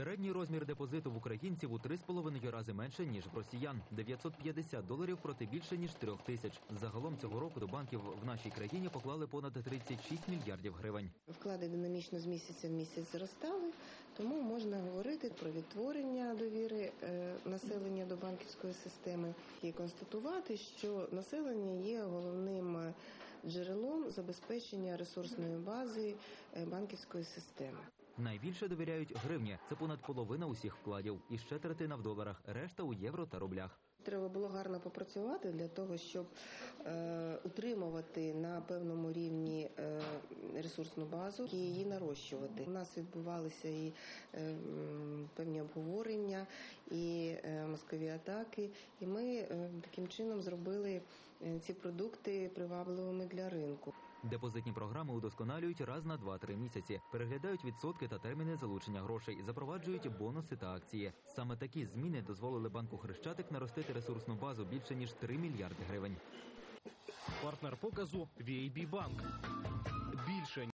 Середній розмір депозиту в українців у 3,5 рази менше, ніж в росіян. 950 доларів проти більше, ніж 3 тисяч. Загалом цього року до банків в нашій країні поклали понад 36 мільярдів гривень. Вклади динамічно з місяця в місяць зростали, тому можна говорити про відтворення довіри е, населення до банківської системи і констатувати, що населення є головним е, джерелом забезпечення ресурсної бази е, банківської системи. Найбільше довіряють гривні. Це понад половина усіх вкладів. І ще третина в доларах, решта у євро та рублях. Треба було гарно попрацювати для того, щоб е, утримувати на певному рівні е, ресурсну базу і її нарощувати. У нас відбувалися і е, певні обговорення, і е, мозкові атаки. І ми е, таким чином зробили е, ці продукти привабливими для ринку. Депозитні програми удосконалюють раз на 2-3 місяці, переглядають відсотки та терміни залучення грошей, запроваджують бонуси та акції. Саме такі зміни дозволили банку Хрещатик наростити ресурсну базу більше ніж 3 мільярди гривень. Партнер показу VAB Банк. Більше